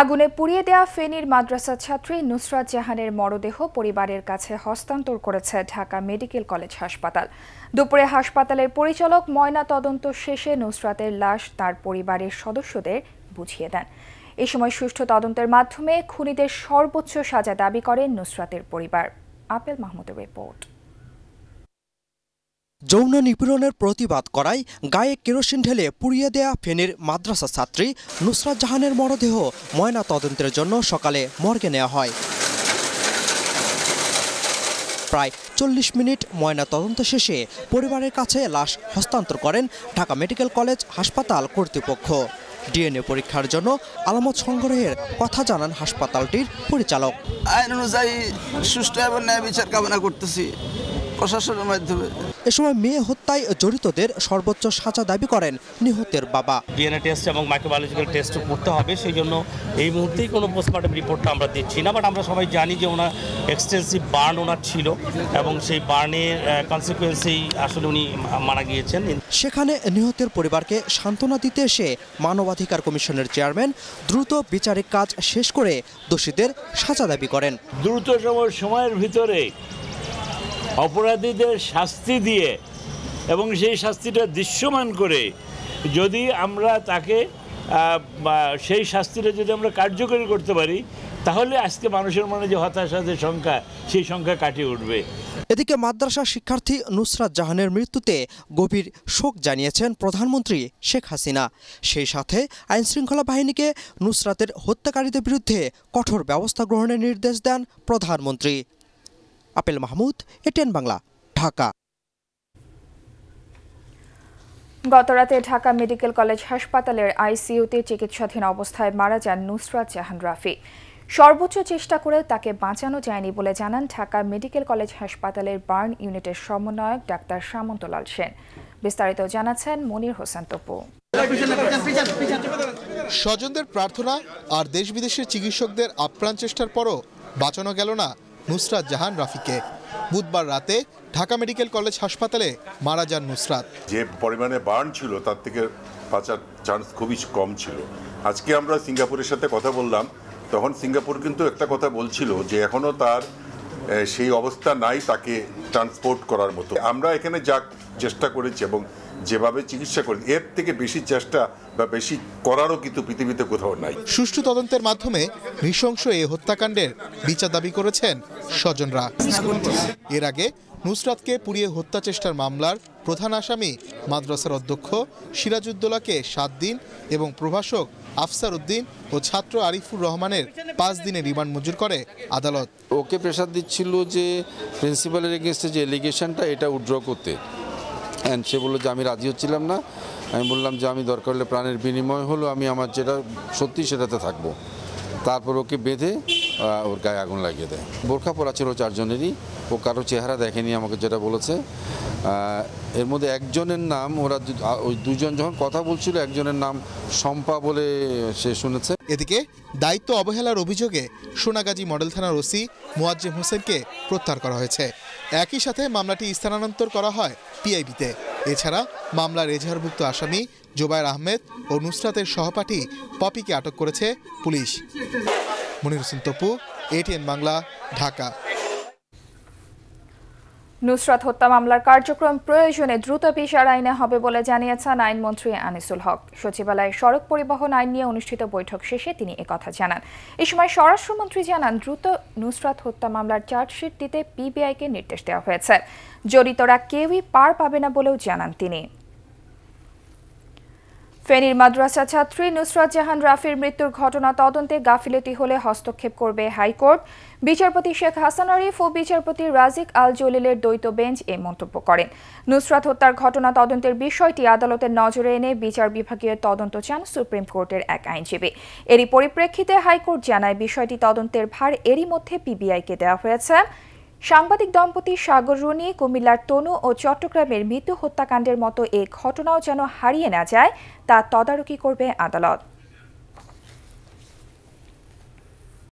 আগুনে পুড়িয়ে দেয়া ফেনীর মাদ্রাসা ছাত্রী নুসরাত জাহানের মরদেহ পরিবারের কাছে হস্তান্তর করেছে ঢাকা মেডিকেল কলেজ হাসপাতাল। দুপুরে হাসপাতালের পরিচালক ময়না তদন্ত শেষে নুসরাতের লাশ তার পরিবারের সদস্যদের বুঝিয়ে দেন। এ সময় সুষ্ঠু তদন্তের মাধ্যমে খুনিদের সর্বোচ্চ সাজা দাবি করেন নুসরাতের পরিবার। আপেল মাহমুদের রিপোর্ট। যৌন নিপীড়নের প্রতিবাদ করায় গায়ে কেরোসিন ঢেলে পুড়িয়ে দেয়া ফেনীর মাদ্রাসা ছাত্রী নুসরাত জাহানের মরদেহ ময়না তদন্তের জন্য সকালে মর্গে নেওয়া হয়। প্রায় চল্লিশ মিনিট ময়না তদন্ত শেষে পরিবারের কাছে লাশ হস্তান্তর করেন ঢাকা মেডিকেল কলেজ হাসপাতাল কর্তৃপক্ষ। ডিএনএ পরীক্ষার জন্য আলামত সংগ্রহের কথা জানান হাসপাতালটির পরিচালক। আইন অনুযায়ী সুষ্ঠু এবং ন্যায় বিচার কামনা করতেছি প্রশাসনের মাধ্যমে। এ সময় মেয়ে হত্যায় জড়িতদের সর্বোচ্চ সাজা দাবি করেন নিহতের বাবা। ডিএনএ টেস্ট এবং মাইক্রোবায়োলজিক্যাল টেস্ট করতে হবে সেই জন্য এই মুহূর্তেই কোনো পোস্টমর্টম রিপোর্টটা আমরা দিচ্ছি না বাট আমরা সবাই জানি যে ওনার এক্সটেন্সিভ বার্ন ওনার ছিল এবং সেই বার্নের কনসিকুয়েন্সেই আসলে উনি মারা গিয়েছেন। সেখানে নিহতের পরিবারকে সান্ত্বনা দিতে এসে মানবাধিকার কমিশনের চেয়ারম্যান দ্রুত বিচারিক কাজ শেষ করে দোষীদের সাজা দাবি করেন। দ্রুত সময়ের ভিতরে অপরাধীদের শাস্তি দিয়ে এবং সেই শাস্তিটা দৃশ্যমান করে যদি আমরা তাকে সেই শাস্তিটা যদি আমরা কার্যকরী করতে পারি, তাহলে আজকে মানুষের মনে যে হতাশা, যে সংখ্যা সেই সংখ্যা কাটিয়ে উঠবে। এদিকে মাদ্রাসা শিক্ষার্থী নুসরাত জাহানের মৃত্যুতে গভীর শোক জানিয়েছেন প্রধানমন্ত্রী শেখ হাসিনা। সেই সাথে আইনশৃঙ্খলা বাহিনীকে নুসরাতের হত্যাকারীদের বিরুদ্ধে কঠোর ব্যবস্থা গ্রহণের নির্দেশ দেন প্রধানমন্ত্রী। আপেল মাহমুদ এটেন বাংলা ঢাকা। গতরাতে ঢাকা মেডিকেল কলেজ হাসপাতালের আইসিইউতে চিকিৎসাধীন অবস্থায় মারা যান নুসরাত জাহান রাফি। সর্বোচ্চ চেষ্টা করে তাকে বাঁচানো যায়নি বলে জানান ঢাকা মেডিকেল কলেজ হাসপাতালের বার্ন ইউনিটের সমন্বয়ক ডাক্তার সামন্তলাল সেন। বিস্তারিত জানাচ্ছেন মনির হোসেন তপু। স্বজনদের প্রার্থনা আর দেশ বিদেশের চিকিৎসকদের আপ্রাণ চেষ্টার পরও বাঁচানো গেল না নুসরাত জাহান রাফিকে। বুধবার রাতে ঢাকা মেডিকেল কলেজ হাসপাতালে মারা যান নুসরাত। যে পরিমাণে বার্ন ছিল, তার থেকে বাঁচার চান্স খুবই কম ছিল। আজকে আমরা সিঙ্গাপুরের সাথে কথা বললাম, তখন সিঙ্গাপুর কিন্তু একটা কথা বলছিল যে এখনও তার সেই অবস্থা নাই তাকে ট্রান্সপোর্ট করার মতো। আমরা এখানে যা চেষ্টা করেছি এবং যেভাবে চিকিৎসা করি এর থেকে বেশি চেষ্টা বা বেশি করারও কিন্তু পৃথিবীতে কোথাও নাই। সুষ্ঠু তদন্তের মাধ্যমে নৃশংস এই হত্যাকাণ্ডের বিচার দাবি করেছেন স্বজনরা। এর আগে নুসরাতকে পুড়িয়ে হত্যা চেষ্টার মামলার প্রধান আসামি মাদ্রাসার অধ্যক্ষ সিরাজউদ্দৌলাকে সাত দিন এবং প্রভাষক আফসার উদ্দিন ও ছাত্র আরিফুর রহমানের পাঁচ দিনের রিমান্ড মঞ্জুর করে আদালত। ওকে প্রেশার দিচ্ছিল যে প্রিন্সিপালের এগেনস্টে যে এলিগেশনটা এটা উইথড্র করতে। অ্যান্ড সে বলল যে, আমি রাজি হচ্ছিলাম না। আমি বললাম যে, আমি দরকার হলে প্রাণের বিনিময় হলো, আমি আমার যেটা সত্যি সেটাতে থাকব। তারপর ওকে বেঁধে ওর গায়ে আগুন লাগিয়ে দেয়। বোরখা পরা ছিল চারজনেরই, ও কারও চেহারা দেখেনি, আমাকে যেটা বলেছে। এর মধ্যে একজনের নাম, ওরা ওই দুজন যখন কথা বলছিল, একজনের নাম শম্পা বলে সে শুনেছে। এদিকে দায়িত্ব অবহেলার অভিযোগে সোনাগাজী মডেল থানার ওসি মোয়াজ্জেম হোসেনকে প্রত্যাহার করা হয়েছে। একই সাথে মামলাটি স্থানান্তর করা হয় পিআইবিতে। এছাড়া মামলার এজাহারভুক্ত আসামি জোবায়ের আহমেদ ও নুসরাতের সহপাঠী পপিকে আটক করেছে পুলিশ। মনির হোসেন তপু এটিএন বাংলা, ঢাকা। নুসরাত হত্যা মামলার কার্যক্রম প্রয়োজনে দ্রুত বিচার আইনে হবে বলে জানিয়েছেন আইনমন্ত্রী আনিসুল হক। সচিবালয়ে সড়ক পরিবহন আইন নিয়ে অনুষ্ঠিত বৈঠক শেষে তিনি একথা জানান। এ সময় স্বরাষ্ট্রমন্ত্রী জানান, দ্রুত নুসরাত হত্যা মামলার চার্জশিট দিতে পিবিআইকে নির্দেশ দেওয়া হয়েছে। জড়িতরা কেউই পার পাবে না বলেও জানান তিনি। ফেনীর মাদ্রাসা ছাত্রী নুসরাত জাহান রাফির মৃত্যুর ঘটনা তদন্তে গাফিলতি হলে হস্তক্ষেপ করবে হাইকোর্ট। বিচারপতি শেখ হাসান আরিফ ও বিচারপতি রাজিক আল জলিলের দ্বৈত বেঞ্চ এ মন্তব্য করেন। নুসরাত হত্যার ঘটনা তদন্তের বিষয়টি আদালতের নজরে এনে বিচার বিভাগীয় তদন্ত চান সুপ্রিম কোর্টের এক আইনজীবী। এরই পরিপ্রেক্ষিতে হাইকোর্ট জানায়, বিষয়টি তদন্তের ভার এরই মধ্যে পিবিআইকে দেওয়া হয়েছে। সাংবাদিক দম্পতি সাগর রুনি, কুমিল্লার তনু ও চট্টগ্রামের মৃত্যু হত্যাকাণ্ডের মতো এ ঘটনাও যেন হারিয়ে না যায়, তা তদারকি করবে আদালত।